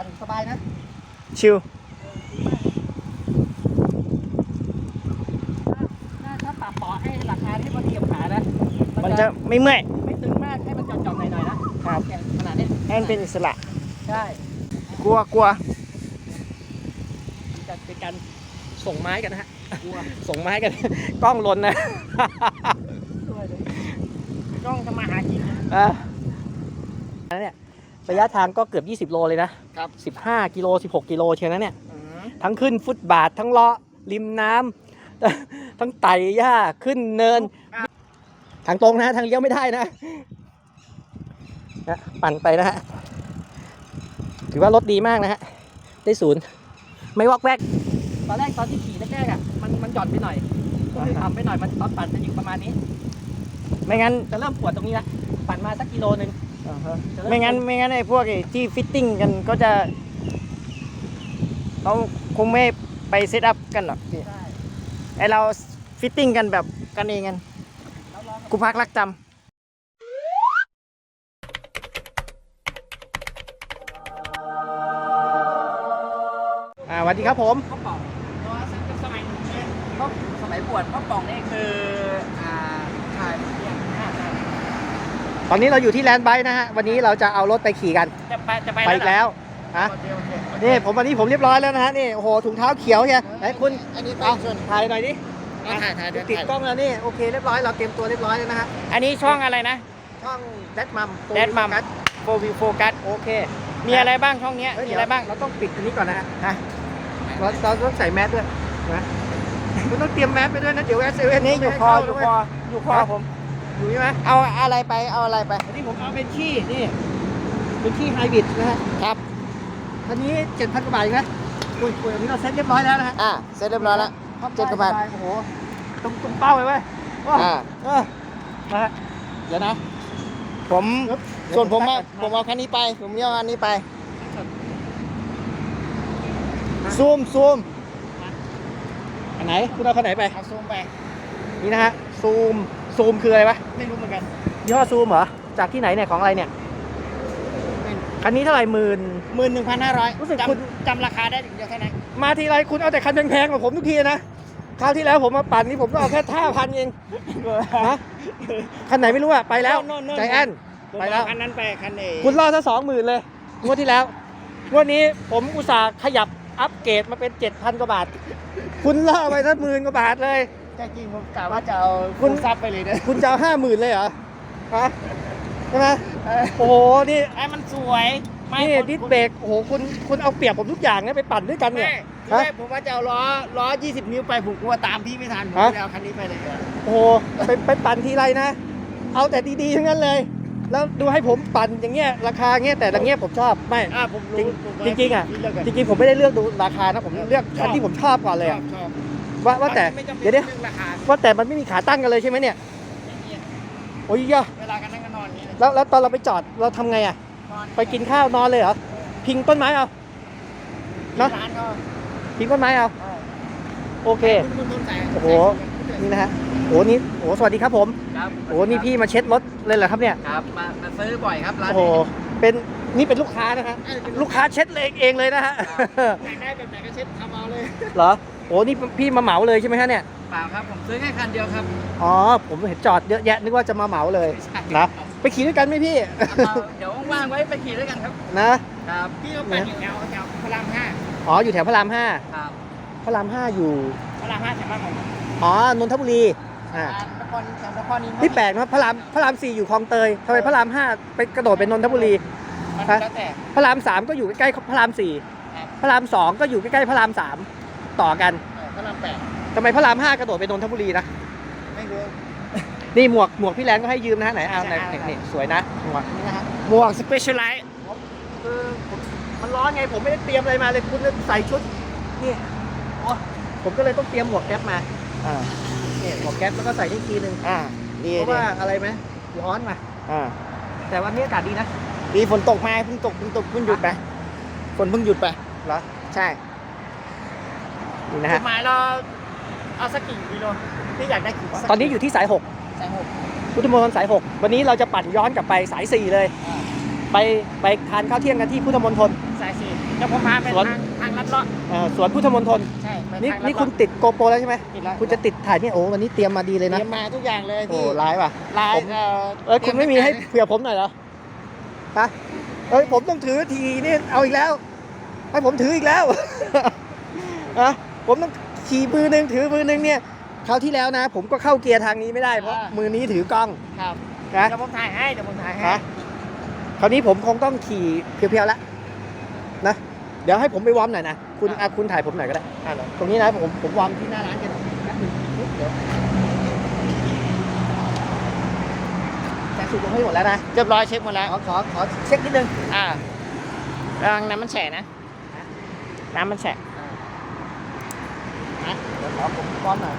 ปั่นสบายนะ ชิลถ้าถ้าปรับเบาะให้ราคาที่มันเทียบขานะ มันจะไม่เมื่อย ไม่ตึงมากให้มันหย่อนๆหน่อยๆนะครับ เนี่ยขนาดนี้ให้มันเป็นอิสระ ใช่กลัวกลัวจะเป็นการส่งไม้กันนะฮะ กลัวส่งมาให้กัน กล้องหลนนะด้วยเลยกล้องทำมาหากินนะอะอันนั้นเนี่ย ระยะทางก็เกือบ 20 โลเลยนะ ครับ 15 กิโล 16 กิโลเชียวนะเนี่ย อืมทั้งขึ้นฟุตบาท ทั้งเลาะริมน้ำ ทั้งไต่หญ้าขึ้นเนิน ทางตรงนะฮะทางเลี้ยวไม่ได้นะนะ ปั่นไปนะฮะ ถือว่ารถดีมากนะฮะ ได้ศูนย์ ไม่วอกแวก ตอนแรกตอนที่ขี่แรกๆอะ มันมันหย่อนไปหน่อยก็คือทำไปหน่อย มันตอนปั่นจะอยู่ประมาณนี้ ไม่งั้นจะเริ่มปวดตรงนี้ละ ปั่นมาสักกิโลหนึ่งจะเริ่ ไม่งั้นไม่งั้นไอ้พวกไอ้ที่ฟิตติ้งกันก็จะเขาคงไม่ไปเซตอัพกันหรอกพี่ใช่ไอเราฟิตติ้งกันแบบกันเองกันแล้วลองกูพักรักจำอ่าสวัสดีครับผมข้าวป่องเพราะว่าสมัยเพราะสมัยบวชข้าวป่องนี่คืออ่าขายเนี่ยอ่าใช่ ตอนนี้เราอยู่ที่แลนด์ไบค์นะฮะ วันนี้เราจะเอารถไปขี่กัน จะไปจะไปไปอีกแล้วฮะโอเคโอเคโอเคนี่ผมวันนี้ผมเรียบร้อยแล้วนะฮะ นี่ โอ้โห ถุงเท้าเขียวใช่ไหนคุณอันนี้ไปเอาส่วนถ่ายหน่อยดิเอาถ่ายถ่ายเดี๋ยวติดถ่ายกล้องแล้วนี่ โอเค เรียบร้อย เราเตรียมตัวเรียบร้อยแล้วนะฮะ อันนี้ช่องอะไรนะ ช่องแดดมัม Dead Mum โฟวิวโฟกัส โอเค มีอะไรบ้างช่องเนี้ยเฮ้ยมีเดี๋ยวอะไรบ้าง เราต้องปิดอันนี้ก่อนนะฮะฮะเราเราต้องใส่แมสด้วยนะคุณต้องเตรียมแมสไปด้วยนะ เดี๋ยวแอสเซเว่นนี่อยู่คออยู่คออยู่คอผม อยู่ใช่ไหมเอาอะไรไปเอาอะไรไปอันนี้ผมเอาเป็นขี้นี่ เป็นขี้ไฮบริดนะฮะครับคันนี้เจ็ดพันกว่าบาทเองนะอุ้ยอุ้ยอันนี้เราเซ็ตเรียบร้อยแล้วนะฮะอ่าเสร็จเรียบร้อยแล้วเจ็ดกว่าบาทโอ้โหตรงตรงเป้าเลยเว้ยโอ้อ่าเออนะฮะเดี๋ยวนะ ผมปึ๊บส่วนผมอะเดี๋ยวผมเอาคันนี้ไป ผมเอาอันนี้ไปซูมซูมอันไหนคุณเอาคันไหนไปเอาซูมไปนี่นะฮะซูม ซูมคืออะไรวะไม่รู้เหมือนกัน ยี่ห้อซูมเหรอ จากที่ไหนเนี่ยของอะไรเนี่ย คันนี้เท่าไหร่หมื่น หมื่นหนึ่งพันห้าร้อยรู้สึกจคุณำจำราคาได้ถึงเดียวเท่านั้นมาทีไรคุณเอาแต่คันแพงๆกว่าผมทุกทีนะ คราวที่แล้วผมมาปั่นนี่ผมก็เอาแค่ท่าพันเองนะคันไหนไม่รู้อะไปแล้ว โน่นโน่นใจแอน ไปแล้ว คันนั้นไปคันเอคุณล่อซะสองหมื่นเลย งวดที่แล้ว งวดนี้ผมอุตส่าห์ขยับอัปเกรดมาเป็นเจ็ดพันกว่าบาท คุณล่อไปสักหมื่นกว่าบาทเลย ใจจริงผมกะว่าจะเอาคุณณ ซับไปเลยนะคุณจะเอาห้าหมื่นเลยเหรอฮะใช่ไหมเออโอ้โหนี่ไอ้มันสวยไม่นี่ผมดิสเบรกโอ้โหคุณคุณเอาเปรียบผมทุกอย่างเนี่ยไปปั่นด้วยกันเนี่ยไม่ทีแรกผมว่าจะเอาล้อล้อ 20 นิ้วไปผมกลัวตามพี่ไม่ทันผมฮะ เลยเอาคันนี้ไปเลยโอ้โหไปไปปั่นทีไรนะ เอาแต่ดีๆทั้งนั้นเลย แล้วดูให้ผมปั่นอย่างเงี้ยราคาเงี้ยแต่ละเงี้ยผมชอบไม่ อ่าผมจริรู้งผมจริงๆอะ พี่เลือกก่นจริงๆผมไม่ได้เลือกดูราคานะผมเลือกคันที่ผมชอบก่อนเลยชออะบชอบ ว่าว่าแต่ไม่จำเป็นเดี๋ยวเดี๋ยวรื่องราคาว่าแต่มันไม่มีขาตั้งกันเลยใช่ไหมเนี่ยไม่มีโอ้ยยะเวลากันนั่งกันนอนอย่างนี้เลยแล้วแล้วตอนเราไปจอดเราทำไงอะนอนไปกินข้าวนอนเลยเหรอพิงต้นไม้เอา เนอะ ร้านก็พิงต้นไม้เอาเออโอเค คุณคุณคุณใส่โอ้โห นี่นะฮะโอ้นี่โอ้สวัสดีครับผมครับโอ้นี่พี่มาเช็ดรถเลยเหรอครับเนี่ยครับมามาซื้อบ่อยครับร้านโอ้โหนี้เป็นนี่เป็นลูกค้านะฮะเอ้ยเป็นลูกค้าเช็ดเลยเองเลยนะฮะ อยากได้แบบไหนก็เช็ดทำเอาเลย เหรอ โอ้นี่พี่มาเหมาเลยใช่ไหมฮะเนี่ย เปล่าครับ ผมซื้อแค่คันเดียวครับ อ๋อ ผมเห็นจอดเยอะแยะนึกว่าจะมาเหมาเลยไม่ใช่นะไปขี่ด้วยกันไหมพี่ เอาเดี๋ยวว่างๆไว้ไปขี่ด้วยกันครับ นะ ครับพี่ก็ปั่นอยู่แถวแถวพระรามห้าอ๋อ อยู่แถวพระรามห้าครับพระรามห้าอยู่ พระรามห้าแถวบ้านผมอ๋อ นนทบุรี อ่านครแถวนครนี้นี่แปลกนะพระรามพระรามสี่อยู่คลองเตยทำไมพระรามห้าไปกระโดดเป็นนนทบุรี มันฮะแล้วแต่ พระรามสามก็อยู่ใกล้ๆพระรามสี่ครับ พระรามสองก็อยู่ใกล้ๆพระรามสาม ต่อกันเออพระรามแปดทำไมพระรามห้ากระโดดไปนนทบุรีนะ ไม่รู้ นี่หมวกหมวกพี่แลนก็ให้ยืมนะฮะไหนเอาไหนใช่ นี่นี่สวยนะหมวกนี่นะฮะหมวกสเปเชียลไลท์คือผมมันร้อนไงผมไม่ได้เตรียมอะไรมาเลยคุณใส่ชุดนี่โอ้ผมก็เลยต้องเตรียมหมวกแก๊ปมาอ่าเนี่ยหมวกแก๊ปแล้วก็ใส่นี่ทีนึงอ่าดีเพราะดีว่าอะไรไหมร้อนมาอ่าแต่วันนี้อากาศดีนะ ดีฝนตกมาเพิ่งตกเพิ่งตกเพิ่งหยุดไปฝนเพิ่งหยุดไปเหรอ ใช่ นี่นะจุฮะดหมายเราเอาสักกี่กิโลพี่อยากได้กี่ตอนนี้อยู่ที่สายหกสายหกพุทธมณฑลสายหกวันนี้เราจะปั่นย้อนกลับไปสายสี่เลย อ่าไปไปทานข้าวเที่ยงกันที่พุทธมณฑล สายสี่เดี๋ยวผมพาไปสวน ทางทางลัดเลาะเอ่อสวนพุทธมณฑลใช่ไปนี่ทางลัดนี่เลาะคุณติดโกโปรแล้วใช่ไหมติดแล้วคุณจะติดถ่ายเนี่ยโอ้วันนี้เตรียมมาดีเลยเตนะรียมมาทุกอย่างเลยโอ้ที่ร้ายว่ะ ลายผม เอ่อเอ้ยคุณไม่มีให้เผื่อผมหน่อยเหรอฮะเอ้ยผมต้องถือทีนี่เอาอีกแล้ว ให้ผมถืออีกแล้วอะ ผมต้องขี่มือหนึ่งถือมือหนึ่งเนี่ยคราวที่แล้วนะ ผมก็เข้าเกียร์ทางนี้ไม่ได้เพราะมือนี้ถือกล้องครับนะเดี๋ยวผมถ่ายให้เดี๋ยวผมถ่ายให้ฮะคราวนี้ผมคงต้องขี่เพียวๆแล้วนะเดี๋ยวให้ผมไปวอร์มหน่อยนะคุณอะคุณถ่ายผมหน่อยก็ได้อะเหรอตรงนี้นะผมผมวอร์มที่หน้าร้านกันแป๊บนึงเดี๋ยวแต่สูบลงให้หมดแล้วนะเรียบร้อยเช็คหมดแล้วขอขอขอเช็คนิดนึง อ่าระวังน้ำมันแฉะนะ น้ำมันแฉะ นะเดี๋ยวขอผมวอร์มหน่อย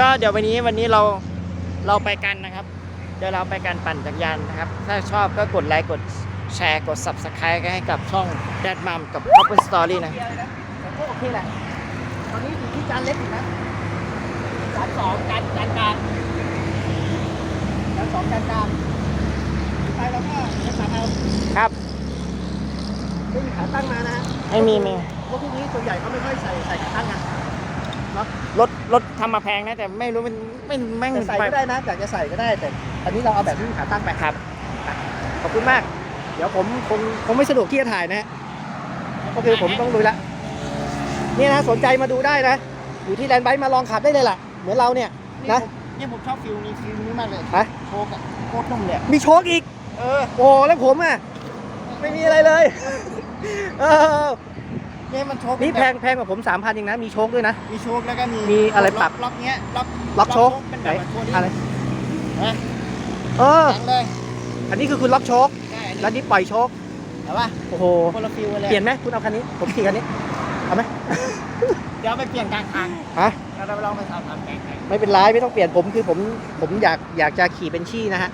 ก็เดี๋ยววันนี้วันนี้เราเราไปกันนะครับ เดี๋ยวเราไปกันปั่นจักรยานนะครับ ถ้าชอบก็กดไลค์กดแชร์กด subscribe ให้กับช่อง Dad Mom กับ Open Story นะเดียวเลยนะแต่ก็โอเคแหละตอนนี้อยู่ที่จานเล็กอยู่นะ จานสองจานจานกลางจานสองจานกลางไปแล้วก็จะสั่งเอาครับไม่มีขาตั้งมานะฮะไม่มีไม่เพราะพวกนี้ส่วนใหญ่เขาไม่ค่อยใส่ใส่ขาตั้งกันรถรถทำมาแพงนะแต่ไม่รู้มันไม่แม่งแต่ใส่ก็ได้นะอยากจะใส่ก็ได้แต่อันนี้เราเอาแบบไม่มีขาตั้งไปครับ ขอบคุณมาก เดี๋ยวผมคงคงไม่สะดวกที่จะถ่ายนะฮะก็คือผมต้องลุยละนี่นะสนใจมาดูได้นะ อยู่ที่แลนด์ไบค์มาลองขับได้เลยล่ะเหมือนเราเนี่ยนี่นะผมนี่ผมชอบฟิลนี้ฟิลนี้มากเลยฮะ โชว์กับโคตรนุ่มเลยมีโชคอีก เออโอ้แล้วผมอะ ไม่มีอะไรเลย เออเนี่ยมันโชว์นี่เป็แพบบงแพงกว่าผมสามพันเองนะ มีโชคด้วยนะ มีโชคแล้วก็มีมีอะไรปรับ ล็อกเนี้ยล็อกล็อกโชคเป็นไหแบนบทัวริงอะไร นะเออ แข็งเลยอันนี้คือคุณล็อกโชคใช่อันแล้วนี้นี่ปล่อยโชคแต่ว่าโอ้โห คนละฟิลเลยเปลี่ยนไหมคุณเอาคันนี้ ผมขี่คันนี้ เอาไหมเดี๋ยวไปเปลี่ยนกลางทางฮะแล้วเราลองไปทำทำแข่งไม่เป็นไรไม่ต้องเปลี่ยนผมคือผมผมอยากอยากจะขี่เป็นชี่นะฮะ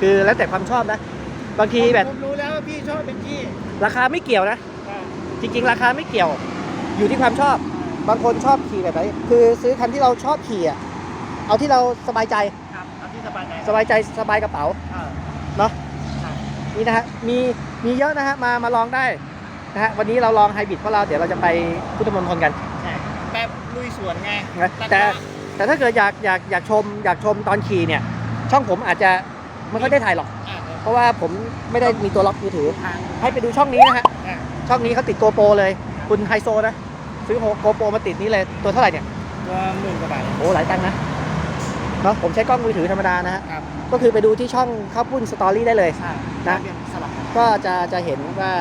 คือแล้วแต่ความชอบนะ บางทีแบบผมรู้แล้วว่าพี่ชอบเป็นพี่ราคาไม่เกี่ยวนะจริง ๆ ราคาไม่เกี่ยว อยู่ที่ความชอบ บางคนชอบขี่แบบไหนคือซื้อคันที่เราชอบขี่อะเอาที่เราสบายใจครับเอาที่สบายใจสบายใจสบายกระเป๋าเออเนาะใช่นี่นะฮะมีมีเยอะนะฮะมามาลองได้นะฮะวันนี้เราลองไฮบริดเพราะเราเดี๋ยวเราจะไปพุทธมณฑลกันใช่แบบลุย สวนไงนะแต่แต่ถ้าเกิดอยากอยากอยากชมอยากชมตอนขี่เนี่ย ช่องผมอาจจะไม่ค่อยได้ถ่ายหรอกอะเพราะว่าผมไม่ได้มีตัวล็อกมือถือทางให้ไปดูช่องนี้นะฮะอะช่องนี้เขาติดโกโปรเลย คุณไฮโซนะ ซื้อโกโปรมาติดนี่เลยตัวเท่าไหร่เนี่ยตัวหมื่นกว่าบาทโอ้หลายตังค์นะเนาะผมใช้กล้องมือถือธรรมดานะฮะครับก็คือไปดูที่ช่องข้าวปุ้นสตอรี่ได้เลยใช่นะเปลี่ยนสลับกันก็จะจะเห็นว่า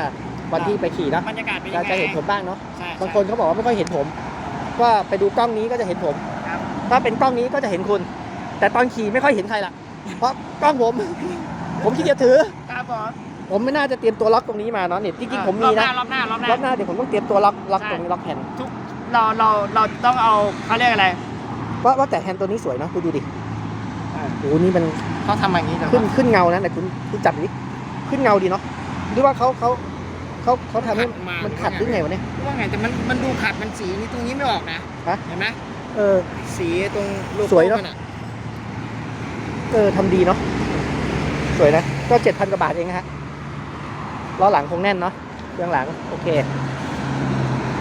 วันที่ไปขี่เนาะบรรยากาศเป็นจะยังไงจะเห็นผมบ้างเนาะใช่บางคนเขาบอกว่าไม่ค่อยเห็นผม ก็ไปดูกล้องนี้ก็จะเห็นผม ครับ ถ้าเป็นกล้องนี้ก็จะเห็นคุณ แต่ตอนขี่ไม่ค่อยเห็นใครละเพราะกล้องผม ผมขี้เกียจถือ ครับผมผมไม่น่าจะเตรียมตัวล็อกตรงนี้มาเนาะเนี่ยจริงๆผมมีนะรอบหน้ารอบหน้ารล็ออบกหหน้าน้าเดี๋ยวผมต้องเตรียมตัวล็อกล็อกใช่ตรงนี้ล็อกแฮนด์ทุกเราเราเราต้องเอาเขาเรียกอะไรว่าว่าแต่แฮนด์ตัวนี้สวยเนาะคุณดูดิโอ้โหนี่มันเขาทำอย่างนี้แต่ขึ้นขึ้นเงานะแต่คุณคุณจับดิขึ้นเงาดีเนาะหรือว่าเขาเขา เขาเขาทำให้มันขัดหรือไงวะเนี่ย ว่าไงแต่มันมันดูขัดมันสีนี่ตรงนี้ไม่ออกนะฮะ เห็นไหมเออ สีตรงโลสโก้วยเนอะ มันอะเออทำดีเนาะสวยนะ ก็เจ็ดพันกว่าบาทเองนะฮะล้อหลังคงแน่นเนาะเครื่องหลัง โอเค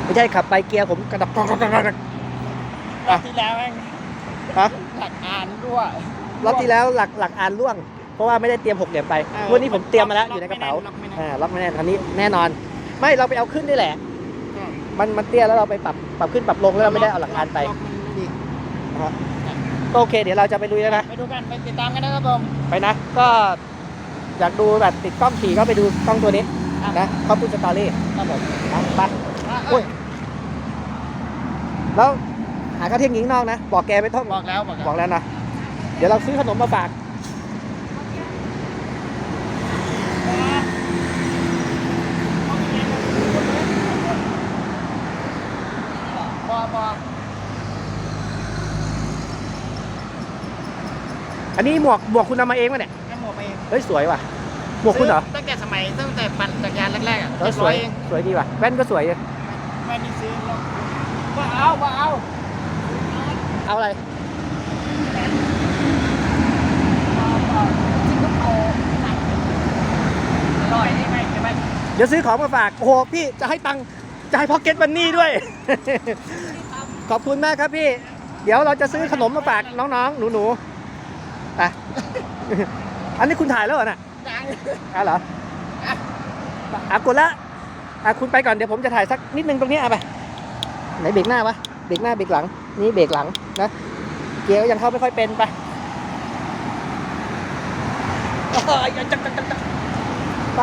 ไม่ใช่ขับไปเกียร์ผมกระดับกระดับกระดับกระดับรอบที่แล้วแม่งฮะ หลักอ่านด้วยรอบที่แล้วหลักหลักอ่านล่วง เพราะว่าไม่ได้เตรียมหกเหลี่ยมไปเออวันนี้ผมเตรียมมาแล้วอยู่ในกระเป๋าล็อกไม่แน่อ่าล็อกไม่แน่นคันนี้แน่นอน ไม่เราไปเอาขึ้นนี่แหละล็อกมันมันเตี้ยแล้วเราไปปรับปรับขึ้นปรับลงแล้วเราไม่ได้เอาหลักอ่านไปล็อกมันไม่ดีก็โอเค เดี๋ยวเราจะไปดูแล้วนะ ไปดูกันไปติดตามกันนะครับผม ไปนะ ก็อยากดูแบบติดกล้องขี่ก็ไปดูกล้องตัวนี้ครับ นะข้อพูดสตอรี่ครับผมนะไป อะโอ้ยแล้วหาข้าวเที่ยงหญิงนอกนะ บอกแกไม่ต้องบอกแล้วบอกบแล้วอกแล้วนะ เดี๋ยวเราซื้อขนมมาฝากบอกบอก อั นนี้หมวกหมวกคุณเอามาเองวะเนี่ยแค่หมวกไปเองเฮ้ยสวยว่ะหมวกคุณเหรอตั้งแต่สมัยตั้งแต่ปั่นจักรยานแรกๆอะเออสวยเองสวยดีว่ะแว่นก็สวยเลยแม่นี่ซื้อแล้วว่าเอาว่าเอา เอาอะไรอร่อยนี่ไหมใช่ไหมเดี๋ยวซื้อของมาฝาก โอ้โห พี่จะให้ตังค์จะให้พ็อกเก็ตมันนี่ด้วย ขอบคุณมากครับพี่ เดี๋ยวเราจะซื้อขนมมาฝากน้องๆ หนูๆ ไป อันนี้คุณถ่ายแล้วเหรอน่ะยังอะเหรออะกดละอะคุณไปก่อนเดี๋ยวผมจะถ่ายสักนิดนึงตรงนี้อะไปไหนเบรกหน้าวะเบรกหน้าเบรกหลัง นี่เบรกหลังนะเกียร์ก็ยังเข้าไม่ค่อยเป็นไปเอ้ยจักจักจักจักไป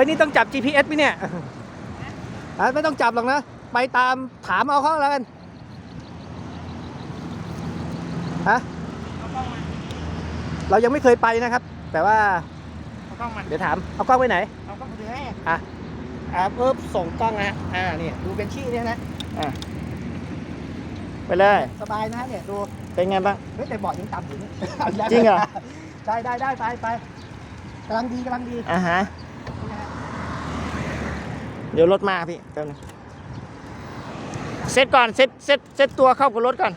ฮ้ยนี่ต้องจับ GPS ไหมเนี่ยอะไม่ต้องจับหรอกนะ ไปตามถามเอาเขาแล้วกันฮะเอากล้องมาเรายังไม่เคยไปนะครับ แต่ว่าเอากล้องมาเดี๋ยวถามเอากล้องไว้ไหน เอากล้องมาถือให้อ่าเพิ่มส่งกล้องนะฮะอ่านี่ดูเบนชี่เนี่ยนะไปเลย สบายนะเนี่ยดูเป็นไงบ้าง เฮ้ยแต่เบาะยังต่ำอยู่นี่าอีกแล้วจริงเหรอ ได้ได้ได้ไปไปกำลังดีกำลังดี อ่าฮะ เดี๋ยวรถมาพี่แป๊บนึงเซตก่อนเซตเซตเซตตัวเข้ากับรถก่อน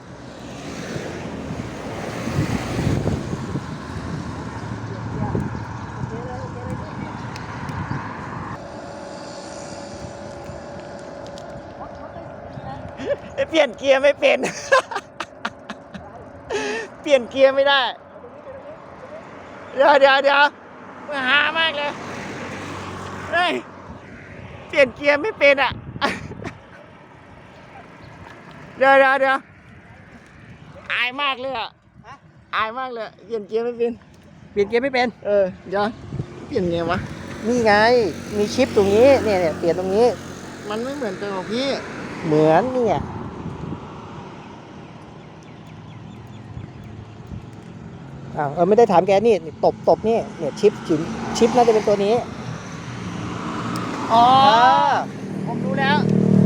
เปลี่ยนเกียร์ไม่เป็น เปลี่ยนเกียร์ไม่ได้ เดี๋ยวเดี๋ยวเดี๋ยวมาหามากเลยเฮ้ย ปลี่ยนเกียร์ไม่เป็นอะ เดี๋ยวเดี๋ยวเดี๋ยวอายมากเลยอะอายมากเลยเปลี่ยนเกียร์ไม่เป็น เปลี่ยนเกียร์ไม่เป็น เออเดี๋ยวเปลี่ยนไงวะ นี่ไง มีชิปตรงนี้เนี่ยเนี่ยเปลี่ยนตรงนี้ มันไม่เหมือนตัวของพี่ เหมือนเนี่ยอ้าวเออไม่ได้ถามแกนี่นี่ตบตบนี่เนี่ยชิปชิปชิปน่าจะเป็นตัวนี้ อ๋อาผมรู้แล้ว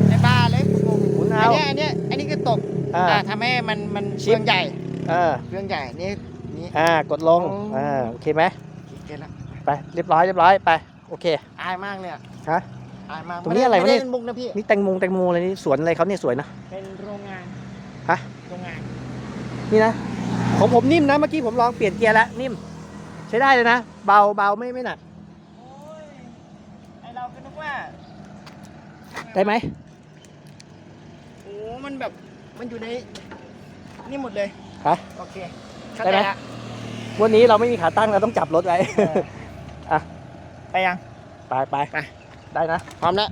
ในบ้าเลยผมหมุนอัเอานเนี้ยอันเนี้ยอันนี้คือตกอ่าอ่าทำให้มันมันชิปเรื่องใหญ่เออเรื่องใหญ่นี่นี่ อ่ากดลงอ๋ออ่อ่า โอเคไหมเก็ตละไป เรียบร้อย เรียบร้อย ไป โอเค อายมากเลยอะฮะ อายมากตรงนี้อะไรวะม่ด้เนี่ย ม่ด้ล่มุกนะพี่ นี่แตงโมแตงโมอะไรนี่ สวนอะไรเขาเนี่ยสวยนะ เป็นโรงงานฮะ โรงงานนี่นะ ของผมนิ่มนะ เมื่อกี้ผมลองเปลี่ยนเกียร์แล้วนิ่ม ใช้ได้เลยนะ เบาเบาไม่ไม่หนัก โอ้ย ไอเราก็นึก ว่าได้ไหมโอ้ มันแบบ มันอยู่ใน นี่หมดเลยฮะโอเคเข้าได้ใจไหม ละวันนี้เราไม่มีขาตั้งเราต้องจับรถไว้เออไปยัง ไปไปไป ได้นะพร้อมแล้ว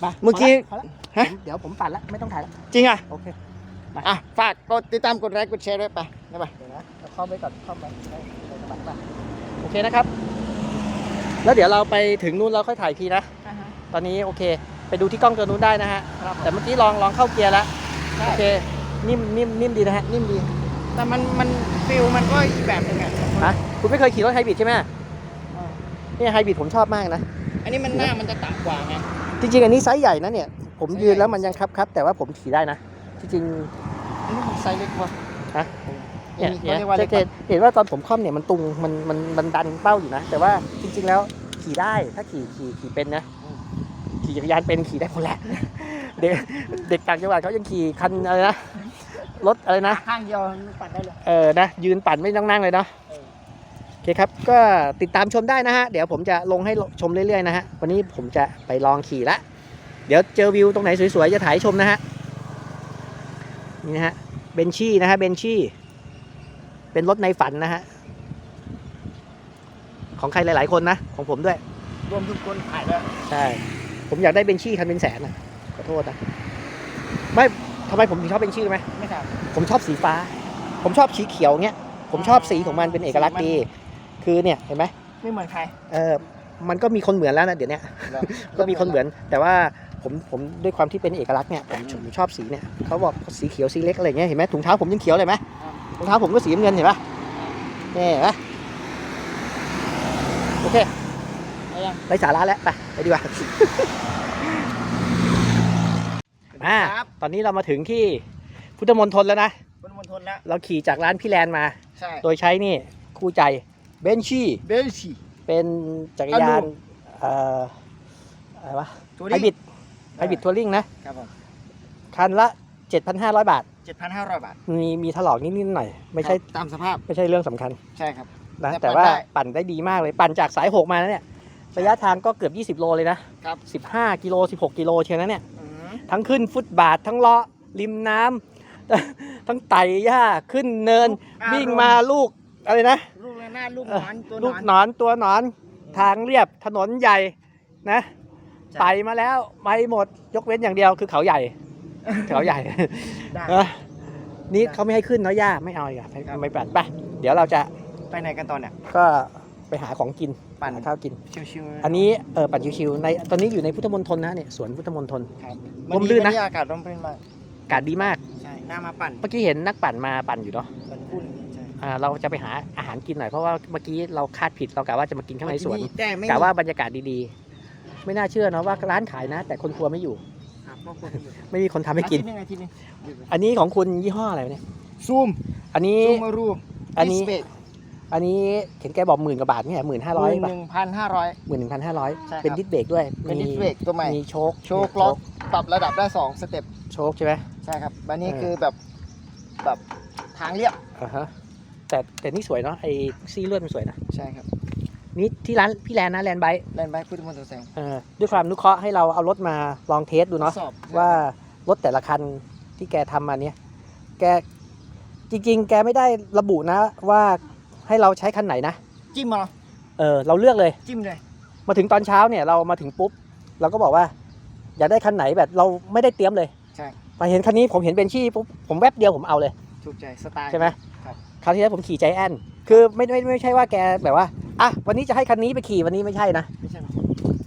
ไปเมื่อกี้พอละฮะ ผมเดี๋ยวผมปั่นละไม่ต้องถ่ายละจริงอะ โอเคอะ ฝากกดติดตามกดไลค์กดแชร์ด้วยไปได้ปะเดี๋ยวนะเราเข้าไปก่อนเข้าไปได้ได้สมัครป่ะโอเคนะครับ แล้วเดี๋ยวเราไปถึงนู่นเราค่อยถ่ายทีนะ ตอนนี้โอเค ไปดูที่กล้องตัวนู้นได้นะฮะครับผมแต่เมื่อกี้ลองลองเข้าเกียร์แล้วใช่โอเค นิ่มนิ่มนิ่มดีนะฮะ นิ่มดี แต่มันมันฟิลมันก็อีกแบบหนึงอะฮะ คุณไม่เคยขี่รถไฮบริดใช่ไหมอ่าเนี่ยไฮบริดผมชอบมากนะ อันนี้มันหน้ามันจะต่ำกว่าไง จริงๆ อันนี้ไซส์ใหญ่นะเนี่ย ผมไซส์ยืนใหญ่แล้วมันยังครับครับ แต่ว่าผมขี่ได้นะ จริงอันนี้มันไซส์เล็กกว่าๆฮะเนี่เนี่ยยเขาเนี่ยเรียกว่าเล็กกเห็ว่านเห็นว่าตอนผมคล่อมเนี่ยมันตุงมันมันมันดันเป้าอยู่นะ แต่ว่าจริง ๆ แล้วขี่ได้ถ้าขี่ขี่ขี่เป็นนะ ขี่จักรยานเป็นขี่ได้หมดแหละ เด็กเด็กต่างจังหวัดเขายังขี่คันอะไรนะรถอะไรนะ ข้างเดียวมันปัดได้เลย เออนะยืนปั่นไม่ต้องนั่งเลยเนาะเออ โอเคครับก็ติดตามชมได้นะฮะ เดี๋ยวผมจะลงให้ชมเรื่อยๆนะฮะ วันนี้ผมจะไปลองขี่ละ เดี๋ยวเจอวิวตรงไหนสวยๆ จะถ่ายให้ชมนะฮะ นี่นะฮะเบนชี่นะฮะเบนชี่เป็นรถในฝันนะฮะ ของใครหลายๆคนนะ ของผมด้วย รวมทุกคนถ่ายด้วยใช่ ผมอยากได้เบนชี่คันเป็นแสนนะขอโทษนะไม่ทำไมผมถึงชอบเบนชี่รู้ไหมไม่ครับผมชอบสีฟ้า ผมชอบสีเขียวเงี้ย ผมชอบสีของมันเป็นเอกลักษณ์ดี คือเนี่ยเห็นไหมไม่เหมือนใคร เออมันก็มีคนเหมือนแล้วนะเดี๋ยวเนี้ยก็มีคนเหมือน แต่ว่าผมผมผมด้วยความที่เป็นเอกลักษณ์เนี่ยผมผมชอบสีเนี่ยเขาบอกสีเขียวสีเล็กอะไรเงี้ยเห็นไหมถุงเท้าผมยังเขียวเลยไหมถุงเท้าผมก็สีน้ำเงินเห็นปะนี่เห็นปะโอเคไป ยังไรสาระแล้วไปไปดีกว่าอ่าครับ ตอนนี้เรามาถึงที่พุทธมณฑลแล้วนะ บนมณฑลแล้วเราขี่จากร้านพี่แลนมา ใช่โดยใช้นี่คู่ใจเบนชี่เบลชี เป็นจักรยาอนนุเอ่ออะไรวะตัวไฮบริดไฮบริดทัวริงนะ ครับผมคันละ 7,500 บาท เจ็ดพันห้าร้อยบาทมีมีถลอกนิดๆหน่อยๆไม่ใช่ครับตามสภาพไม่ใช่เรื่องสำคัญใช่ครับ นะแต่แต่ปั่นว่าได้ ปั่นได้ดีมากเลย ปั่นจากสาย6มานะเนี่ย ระยะทางก็เกือบ 20 โลเลยนะ ครับ 15 กิโล 16 กิโลเชียวนะเนี่ย อืมทั้งขึ้นฟุตบาท ทั้งเลาะริมน้ำ ทั้งไต่หญ้าขึ้นเนิน วิ่งมาลูกอะไรนะ ลูกระนาดลูกเอหอนอนตัวลูกหหนนอนอนตัวหนอน ทางเรียบถนนใหญ่นะใช่ไปมาแล้วไปหมดยกเว้นอย่างเดียวคือเขาใหญ่ เขาใหญ่ ได้ เออนี่เขาไม่ให้ขึ้นเนาะย่าไม่เอาอีกอะไม่ไม่ปั่นไปเดี๋ยวเราจะไปไหนกันตอนเนี่ยก็ไปหาของกิน ปั่นหาข้าวกิน ชิวๆอันนี้เออปั่นชิวๆในตอนนี้อยู่ในพุทธมณฑลนะเนี่ยสวนพุทธมณฑล ครับร่มรื่นนะวัอากาศร่มรื่นมากอากาศดีมาก ใช่น่ามาปั่นเมื่อกี้เห็นนักปั่นมาปั่นอยู่เนาะเหมือนคู่นี้ใช่อ่าเราจะไปหาอาหารกินหน่อยเพราะว่าเมื่อกี้เราคาดผิดเรากะว่าจะมากินข้างในสวนแต่ไม่กะว่าบรรยากาศดีๆ ไม่น่าเชื่อเนาะว่าร้านขายนะ แต่คนครัวไม่อยู่ ครับครอบครัวไม่อยู่ไม่มีคนทำให้กิน อาทิตย์หนึงอาทิตย์หนึงอันนี้ของคุณยี่ห้ออะไรเนี่ยซูมอันนี้ซูมมารูอันนี้ดิสเบรก อันนี้เห็นแกบอกหมื่นกว่าบาทเนี่ยหมื่นห้าร้อยหป่ะนึ่งพันห้าร้อย หมื่นหนึ่งพันห้าร้อยใช่ครับ เป็นดิสเบรกด้วยเป็นมีดิสเบรกตัวใหม่ มีโชคโชว์ล็อกปรับระดับได้สองสเต็ปโชคใช่ไหม ใช่ครับอันนี้เออ คือแบบแบบทางเรียบอ่าฮะแต่แต่นี่สวยเนาะไอซีเลือดมันสวยนะใช่ครับนี่ที่ร้านพี่แลนนะแลนไบค์แลนด์ไบค์พุทธมณฑลแสงเออด้วยความอนุเคราะห์ให้เราเอารถมาลองเทสดูเนาะทดสอบว่ารถแต่ละคันที่แกทำมาเนี่ย แกจริง ๆ แกไม่ได้ระบุนะว่า ให้เราใช้คันไหนนะ จิ้มมาเออเราเลือกเลย จิ้มเลย มาถึงตอนเช้าเนี่ยเรามาถึงปุ๊บ เราก็บอกว่า อยากได้คันไหนแบบเราไม่ได้เตรียมเลยใช่ ไปเห็นคันนี้ผมเห็นเบนชี่ปุ๊บผมแวบเดียวผมเอาเลย ถูกใจสไตล์ ใช่ไหมครับ คราวที่แล้วผมขี่ใจแอนคือไม่ไม่ไม่ใช่ว่าแกแบบว่าอะวันนี้จะให้คันนี้ไปขี่วันนี้ไม่ใช่นะ ไม่ใช่หรอ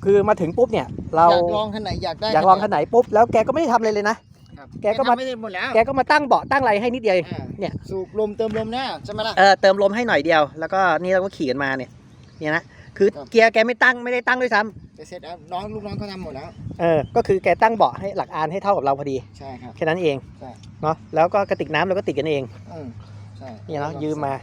คือมาถึงปุ๊บเนี่ย เราอยากลองคันไหนอยากได้อยากลองคันไหนปุ๊บแล้วแกก็ไม่ได้ทำอะไรเลยนะ ครับแกก็มา ทำไม่ได้หมดแล้วแกก็มาตั้งเบาะตั้งอะไรให้นิดเดียวเองอ่าเนี่ย สูบลมเติมลมแน่ใช่ไหมล่ะ เออเติมลมให้หน่อยเดียว แล้วก็นี่เราก็ขี่กันมาเนี่ยเนี่ยนะคือครับ เกียร์แกไม่ตั้งไม่ได้ตั้งด้วยซ้ำจะเสร็จแล้วน้องลูกน้องเขาทำหมดแล้ว เออก็คือแกตั้งเบาะให้หลักอานให้เท่ากับเราพอดีใช่ครับ แค่นั้นเองใช่ เนาะแล้วก็กระติกน้ำเราก็ติดกันเองอืมใช่เนี่ยเนาะยืมมา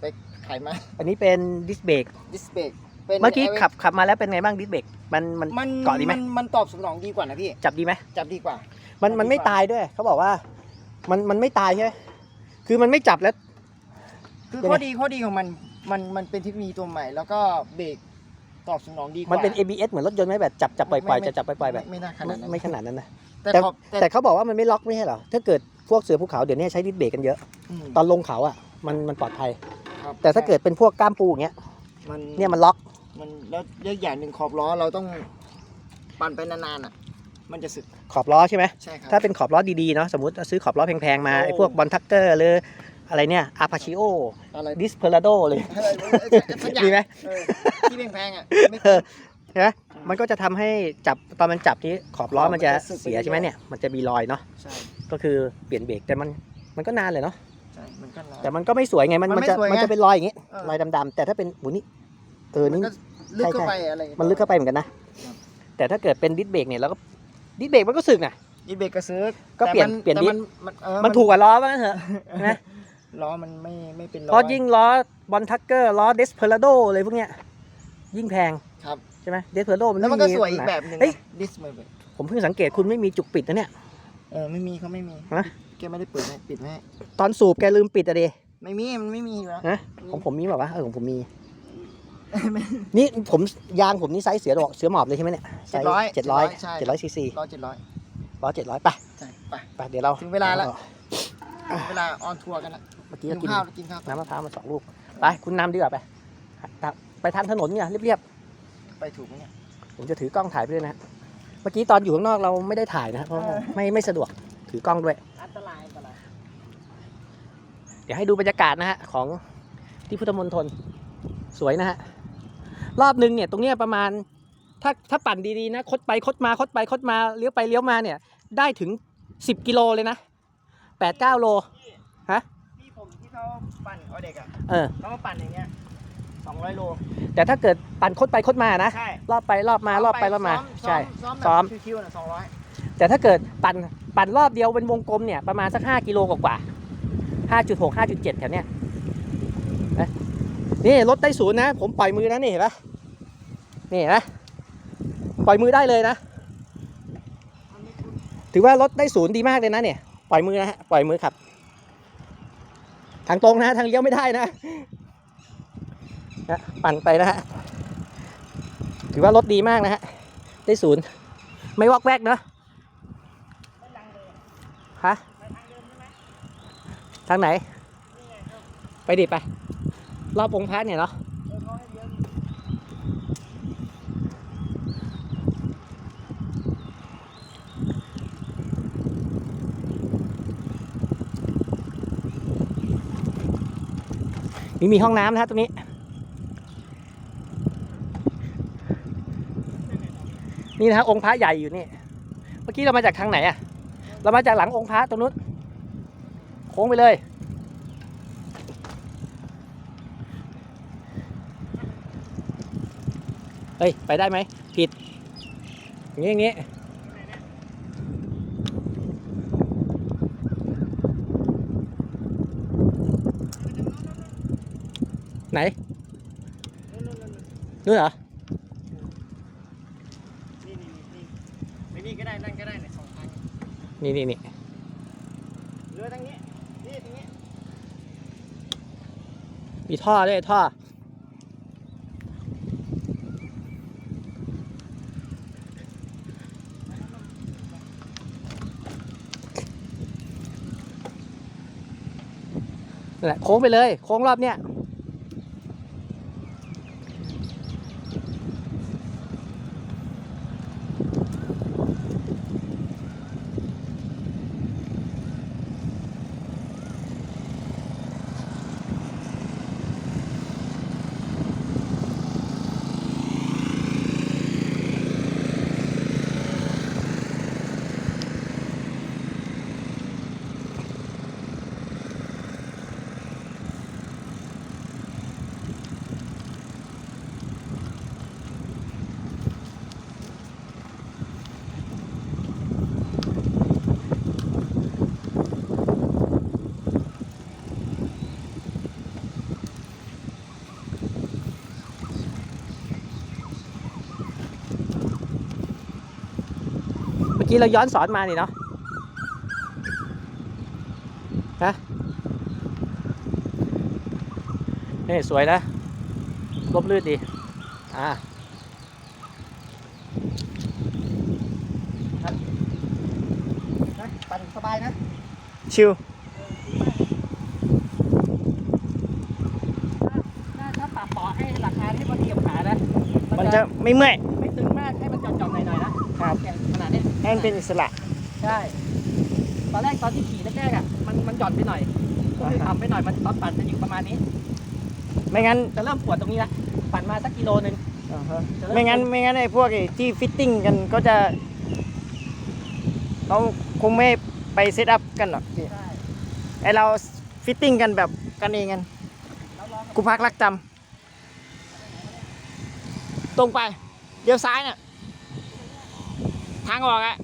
ไปขายมาอันนี้เป็นดิสเบรกดิสเบรกเป็นเมื่อกี้ Airway ขับขับมาแล้วเป็นไงบ้างดิสเบรกมันมัน มันเกาะดีไหมนมันตอบสนองดีกว่านะพี่ จับดีไหมจับดีกว่า มันจับมันดีไม่กว่าตายด้วย เขาบอกว่า มันมันไม่ตายใช่ไหมคือมันไม่จับแล้ว คือยังไงข้อดีข้อดีของมันมันมันเป็นเทคโนโลยีตัวใหม่ แล้วก็เบรกตอบสนองดีกว่ามันเป็น ABS เหมือนรถยนต์ไหมแบบจับจับปล่อยปล่อยจะจับปล่อยปล่อยแบบไม่ไม่น่าขนาไม่ดนั้นไม่ขนาดนั้นนะ แต่แต่ขอบแต่แต่เขาบอกว่ามันไม่ล็อกไม่ใช่เหรอ ถ้าเกิดพวกเสือภูเขาเดี๋ยวนี้ใช้ดิสเบรกกันเยอะอืมตอนลงเขาอะมันมันปลอดภัย ครับแต่ถ้าเกิดเป็นพวกกล้ามปูอย่างเงี้ยมันเนี่ยมันล็อก มันแล้วเรื่องอย่างหนึ่งขอบล้อเราต้องปั่นไปนานๆอะ มันจะสึก ขอบล้อใช่ไหมใช่ครับ ถ้าเป็นขอบล้อดีๆเนาะสมมติซื้อขอบล้อแพงๆมาโอ้ ไอ้พวกบอลทักเกอร์หรืออะไรเนี่ยอาพาชิโออะไรดิสเพลาโดเลยอะไรสักอย่างมีไหมเออที่แพงๆอะไม่ เออใช่ไหมมันก็จะทำให้จับตอนมันจับที่ขอบล้อขอบมัมันนจะจะสึกไปเสียใช่ไหมเรื่อยเนี่ยมันจะมีรอยเนาะใช่ก็คือเปลี่ยนเบรกแต่มันมันก็นานเลยเนาะใช่มันก็นานแต่มันก็ไม่สวยไงมันมันมันไม่จะสวยไง มันจะเป็นรอยอย่างงี้เออรอยดำๆแต่ถ้าเป็นโหนี่เออมันนี่ก็ลึกเข้าใช่ไปอะไรมันลึกเข้าไปเหมือนกันนะ แต่ถ้าเกิดเป็นดิสเบรกเนี่ยแล้วก็ ดิสเบรกมันก็สึกนะอีเบรกกระซื้อก็เปลี่ยนแต่มัเปลี่ยนแต่ดิส มันมันเออมันถูกกว่าล้อว่างั้นเถอะนะล้อมันไม่ไม่เป็นเพราะยิ่งล้อบอลทักเกอร์ล้อเดสเพลาโดอะไรพวกเนี้ยยิ่งแพงครับ ใช่ไหมเดสเพลาโดมันแล้วมันก็ไสวยอีกแบบหนึ่งเฮ้ยดิสมันแบบผมเพิ่งสังเกตคุณไม่มีจุกปิดนะเนี่ย เออไม่มีเขาไม่มีฮะ แกไม่ได้เปิดให้ปิดให้ตอนสูบแกลืมปิดอะดิไม่มีมันไม่มีอยู่แล้ว ฮะของผมมีแบบว่าวะเออของผมมีไม่ นี่ผมยางผมนี่ไซส์เสือดอกเสือหมอบเลยใช่ไหมเนี่ย700เจ็ดร้อยใช่เจ็ดร้อยซีซีร้อยเจ็ดร้อยร้อยเจ็ดร้อยไปใช่ไปไปเดี๋ยวเราถึงเวลาแล้วเวลาออนทัวร์กันละเมื่อกี้กิก็นกินข้าวกินข้าวน้ำมะพร้าวมาสองลูกไปคุณนำดีกว่าไปไปทางถนนเนี่ยเรียบไปถูกไหมเนี่ยๆผมจะถือกล้องถ่ายไปด้วยนะเมื่อกี้ตอนอยู่ข้างนอกเราไม่ได้ถ่ายนะเพราะว่าไม่ไม่สะดวกถือกล้องด้วยอันตรายอันตรายเดี๋ยวให้ดูบรรยากาศนะฮะของที่พุทธมณฑลสวยนะฮะ รอบหนึ่งเนี่ยตรงเนี้ยประมาณ ถ้าถ้าปั่นดีๆนะคดไปคดมาคดไปคดมาเลี้ยวไปเลี้ยวมาเนี่ย ได้ถึง 10 กิโลเลยนะ8 9โลฮะพี่ผมที่เขาปั่นเอาเด็กอะเออเขามาปั่นอย่างเงี้ย200โล แต่ถ้าเกิดปั่นคดไปคดมานะใช่รอบไปรอบมารอบไปรอบมาซ้ใช่ซ้อมซ้อมแบบคิวๆน่ะสองร้อยแต่ถ้าเกิดปั่นปั่นรอบเดียวเป็นวงกลมเนี่ยประมาณสัก5กิโลกว่าๆ5.6 5.7แถวเนี้ยนะนี่รถได้ศูนย์นะ ผมปล่อยมือนะนี่เห็นปะ นี่นะ ปล่อยมือได้เลยนะ ถือว่ารถได้ศูนย์ดีมากเลยนะเนี่ย ปล่อยมือนะฮะ ปล่อยมือขับ ทางตรงนะ ทางเลี้ยวไม่ได้นะนะปั่นไปนะฮะ ถือว่ารถดีมากนะฮะ ได้ศูนย์ ไม่วอกแวกเนอะฮะทางไหน ไปดิไป รอบองค์พระเนี่ยเนาะ นี่มีห้องน้ำนะฮะตรงนี้ นี่นะฮะองค์พระใหญ่อยู่นี่ เมื่อกี้เรามาจากทางไหนอะเรามาจากหลังองค์พระตรงนู้น โค้งไปเลย เฮ้ย ไปได้ไหม ผิด อย่างนี้อย่างนี้ นู่นเหรอนี่นี่นี่ไปนี่ก็ได้นั่นก็ได้เนี่ยสองทางนี่นี่นี่เรือทางนี้นี่ทางนี้มีท่อด้วยท่อนั่นแหละโค้งไปเลย โค้งรอบเนี้ย อกี้เราย้อนสอนมานี่เนาะฮะนี่สวยนะลบลื่นดี อ่านะปั่นสบายนะ ชิวถ้าถ้าปรับเบาะให้ราคาให้พอดีกับขานะ มันจะไม่เมื่อย ไม่ตึงมาก ให้มันหย่อนๆหน่อยๆนะครับแขนขนาดนี้ ให้มันเป็นอิสระ ใช่ ตอนแรกตอนที่ขี่แรกๆอะมันมันหย่อนไปหน่อยก็คือต่ำไปหน่อยมันตอนปั่นจะอยู่ประมาณนี้ ไม่งั้นจะเริ่มปวดตรงนี้ละปั่นมาสักกิโลหนึงจะเริ่ไม่งั้นไม่งั้นไอ้พวกไอ้ที่ฟิตติ้งกันก็จะเขาคงไม่ไปเซตอัพกันหรอกพี่ใช่ไอเราฟิตติ้งกันแบบกันเองกันแล้วลอง กูพักรักจำตรงไปเลี้ยวซ้ายน่ะ ทางออกอะ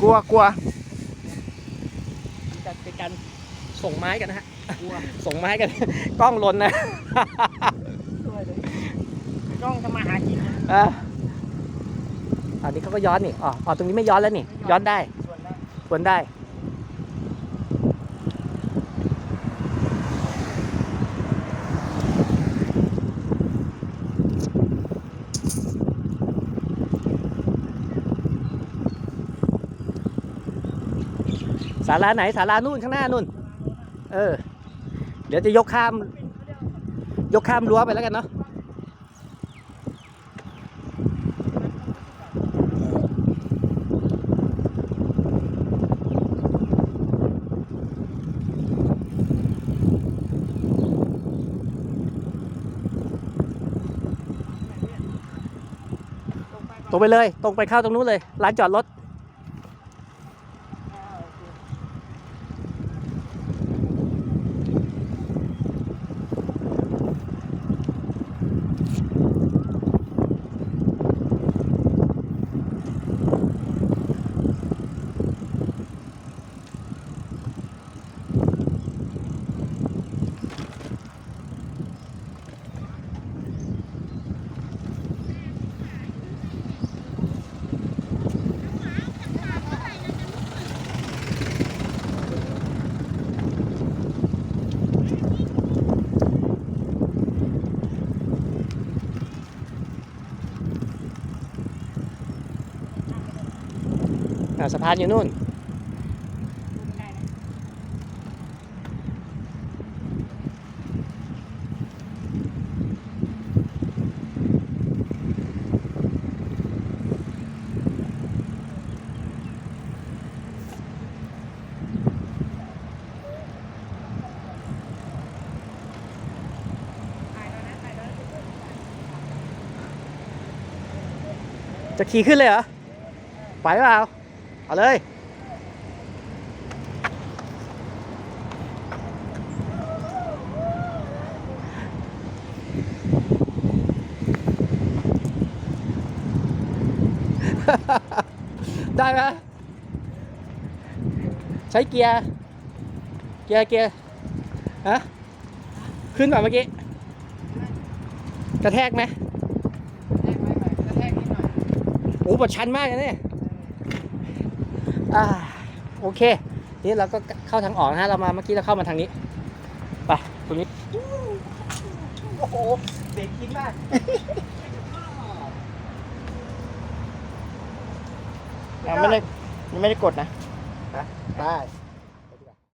กลัวกลัวจะเป็นการส่งไม้กันนะฮะกลัวส่งไม้กัน กล้องลนนะ กล้องทำมาหากินอะ อันนี้เขาก็ย้อนนี่อ๋ออ๋อตรงนี้ไม่ย้อนแล้วนี่ ย้อนได้ส่วนได้ควรได้ศาลาไหนศาลานู่นข้างหน้านู่น เออ เดี๋ยวจะยกข้าม ยกข้ามรั้วไปแล้วกันเนาะ ตรงไปเลย ตรงไปเข้าตรงนู้นเลยร้านจอดรถาสะพานอยู่นู่น จะขี่ขึ้นเลยเหรอ ไปเปล่า เอาเลย ได้ไหมใช้เกียร์ เกียร์เกียร์ฮะขึ้นก่อนเมื่อกี้ กระแทกไหมกระแทกนิดหน่อยโอ้ปวดชันมากเลยเนี่ย อ่าโอเค นี่เราก็เข้าทางออกนะฮะ เรามาเมื่อกี้เราเข้ามาทางนี้ ไปตรงนี้โอ้โหเบรกทิ้งมาก ยังไม่ได้ยังไม่ได้กดนะ ได้